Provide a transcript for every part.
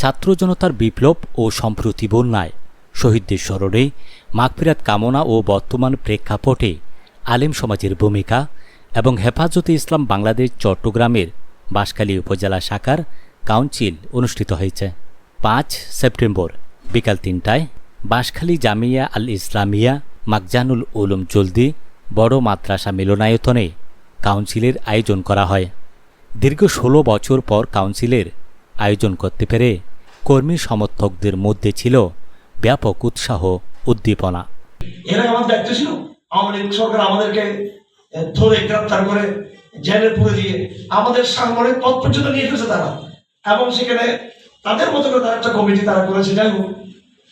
ছাত্র জনতার বিপ্লব ও সম্প্রতি বন্যায়। শহীদদের স্মরণে মাগফিরাত কামনা ও বর্তমান প্রেক্ষাপটে আলেম সমাজের ভূমিকা এবং হেফাজতে ইসলাম বাংলাদেশ চট্টগ্রামের বাঁশখালী উপজেলা শাখার কাউন্সিল অনুষ্ঠিত হয়েছে। পাঁচ সেপ্টেম্বর বিকাল তিনটায় বাঁশখালী জামিয়া আল ইসলামিয়া মাকজানুল উলুম জলদি বড় মাদ্রাসা মিলনায়তনে কাউন্সিলের আয়োজন করা হয়। দীর্ঘ ষোলো বছর পর কাউন্সিলের আয়োজন করতে পেরে কর্মী সমর্থকদের মধ্যে ছিল ব্যাপক উৎসাহ, উদ্দীপনা। আমাদের তাদের মতো করে তারা একটা কমিটি তারা করেছে। যাই হোক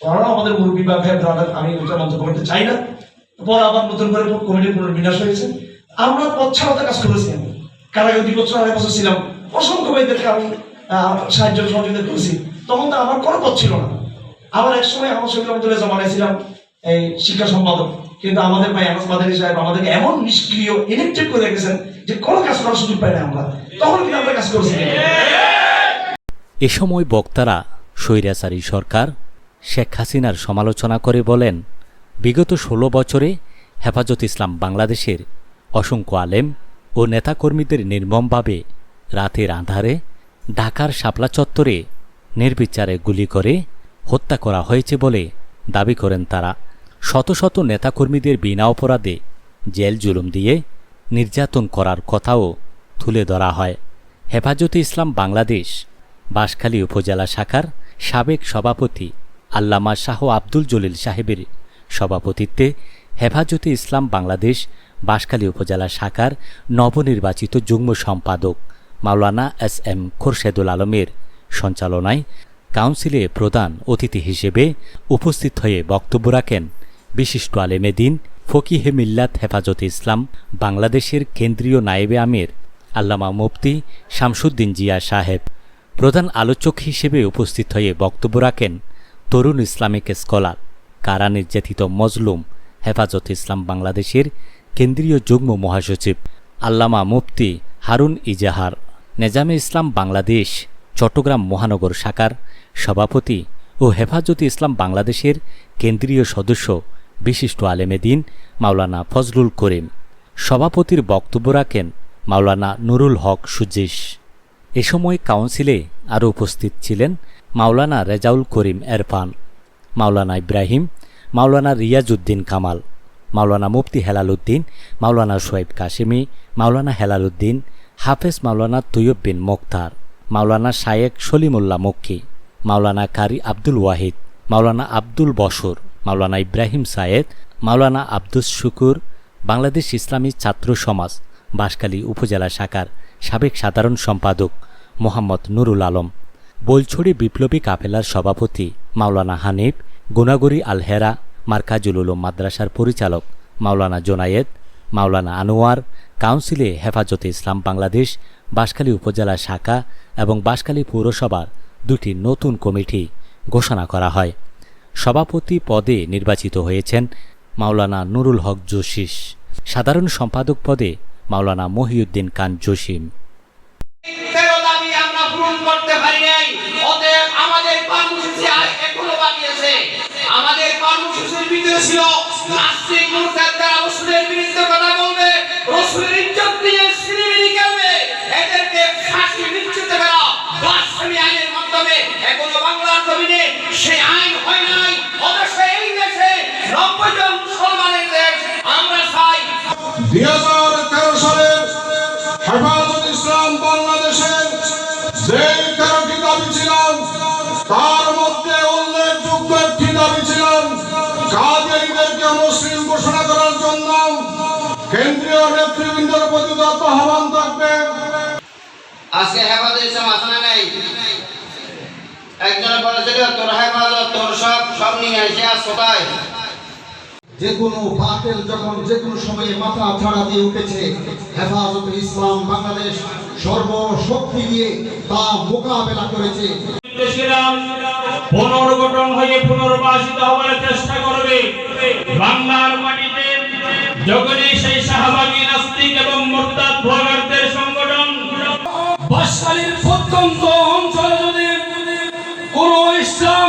আমাদের বা আমি মন্তব্য করতে চাই না। আবার নতুন করে কমিটি পুনর্বিন্যাস হয়েছে। আমরা ছাড়াতে কাজ করেছি কারাগারে দুই বছর আড়াই বছর ছিলাম। অসংখ্য ভাইদেরকে আমি সাহায্য, সহযোগিতা করেছি। তখন তো আমার কোনো পদ ছিল না। আবার এক সময় আমার শহীদ রহমতুল্লাহ জমানাইছিলাম এই শিক্ষা সম্পাদক। কিন্তু আমাদের ভাই আনাস মাদারি সাহেব আমাদেরকে এমন নিষ্ক্রিয় ইলেকট্রিক করে রেখেছেন যে কোনো কাজ করার সুযোগ পাই না আমরা। তখন কিন্তু আমরা কাজ করছি। এ সময় বক্তারা স্বৈরাচারী সরকার, শেখ হাসিনার সমালোচনা করে বলেন, বিগত ষোলো বছরে হেফাজত ইসলাম বাংলাদেশের অসংখ্য আলেম ও নেতাকর্মীদের নির্মমভাবে রাতের আঁধারে ঢাকার শাপলা চত্বরে নির্বিচারে গুলি করে হত্যা করা হয়েছে বলে দাবি করেন তারা। শত শত নেতাকর্মীদের বিনা অপরাধে জেল জুলুম দিয়ে নির্যাতন করার কথাও তুলে ধরা হয়। হেফাজতে ইসলাম বাংলাদেশ, বাঁশখালী উপজেলা শাখার সাবেক সভাপতি আল্লামা শাহ আব্দুল জলিল সাহেবের সভাপতিত্বে হেফাজতে ইসলাম বাংলাদেশ বাঁশখালী উপজেলা শাখার নবনির্বাচিত যুগ্ম সম্পাদক মাওলানা এস এম খোরশেদুল আলমের সঞ্চালনায় কাউন্সিলে প্রধান অতিথি হিসেবে উপস্থিত হয়ে বক্তব্য রাখেন বিশিষ্ট আলেমেদিন ফকিহে মিল্লাত হেফাজতে ইসলাম বাংলাদেশের কেন্দ্রীয় নায়েবে আমির আল্লামা মুফতি শামসুদ্দিন জিয়া সাহেব। প্রধান আলোচক হিসেবে উপস্থিত হয়ে বক্তব্য রাখেন তরুণ ইসলামিক স্কলার কারা নির্যাতিত মজলুম, হেফাজত ইসলাম বাংলাদেশের কেন্দ্রীয় যুগ্ম মহাসচিব, আল্লামা মুফতি হারুন ইজাহার, নেজামে ইসলাম বাংলাদেশ, চট্টগ্রাম মহানগর শাখার সভাপতি ও হেফাজতে ইসলাম বাংলাদেশের কেন্দ্রীয় সদস্য বিশিষ্ট আলেমেদিন মাওলানা ফজলুল করিম। সভাপতির বক্তব্য রাখেন মাওলানা নুরুল হক সুজিস। এ সময় কাউন্সিলে আরও উপস্থিত ছিলেন মাওলানা রেজাউল করিম এরফান, মাওলানা ইব্রাহিম, মাওলানা রিয়াজউদ্দিন কামাল মাওলানা মুফতি হেলালুদ্দিন মাওলানা সোয়েব কাশেমি, মাওলানা হেলালুদ্দিন হাফেজ মাওলানা তৈয়ব বিন মোক্তার মাওলানা শায়েক সলিমুল্লাহ মক্কি, মাওলানা কারি আব্দুল ওয়াহিদ, মাওলানা আব্দুল বসর মাওলানা ইব্রাহিম সায়েদ, মাওলানা আব্দুস শুকুর, বাংলাদেশ ইসলামী ছাত্র সমাজ, বাঁশখালী উপজেলা শাখার সাবেক সাধারণ সম্পাদক মোহাম্মদ নুরুল আলম বোলছড়ি বিপ্লবী কাফেলার সভাপতি মাওলানা হানিফ গুনাগরি আলহেরা মার্কাজুল উলুম মাদ্রাসার পরিচালক মাওলানা জোনায়েদ, মাওলানা আনোয়ার, কাউন্সিলে হেফাজতে ইসলাম বাংলাদেশ, বাঁশখালী উপজেলা শাখা এবং বাঁশখালী পৌরসভার দুটি নতুন কমিটি ঘোষণা করা হয়। সভাপতি পদে নির্বাচিত হয়েছেন মাওলানা নুরুল হক জোশিস সাধারণ সম্পাদক পদে মাওলানা মহিউদ্দিন খান জসিম করতে পারি ছিল নাস্তিক মুরতাদরা রসুলের বিরুদ্ধে কথা বলবে। রসুলের ইজ্জত নিয়ে সিনেমিনি খেলবে। এদেরকে ফাঁসি নিশ্চিত করা ব্লাসফেমি আইনের মাধ্যমে এখনও বাংলার জমিনে সেই আইন হয় নাই। অবশ্য এই দেশে নব্বই জন মুসলমানের দেশ, আমরা চাই দুই আজকে হেফাজত ইসলাম আছে না নাই? একজন বলেছিল তোর হেফাজত তোর সব সব নিয়ে এসে আস কোথায় যে কোনো বাতিল যখন যে কোনো সময়ে মাথা ছাড়া দিয়ে উঠেছে হেফাজত ইসলাম বাংলাদেশ সর্বশক্তি দিয়ে তা মোকাবেলা করেছে। পুনর্গঠন হয়ে পুনর্বাসিত হবার চেষ্টা করবে। বাংলার মাটিতে যখনই সেই শাহবাগী নাস্তিক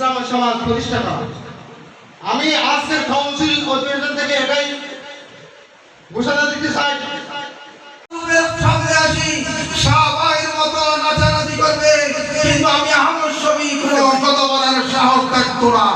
ইসলাম সমাজ প্রতিষ্ঠাতা। আমি আজকের কাউন্সিল অধিবেশন থেকে এটাই ঘোষণা দিতে চাই। সামনে মতো নাচানাচি করবে, কিন্তু আমি আহমদ শফি কোনো বলার সাহস থাকতো না।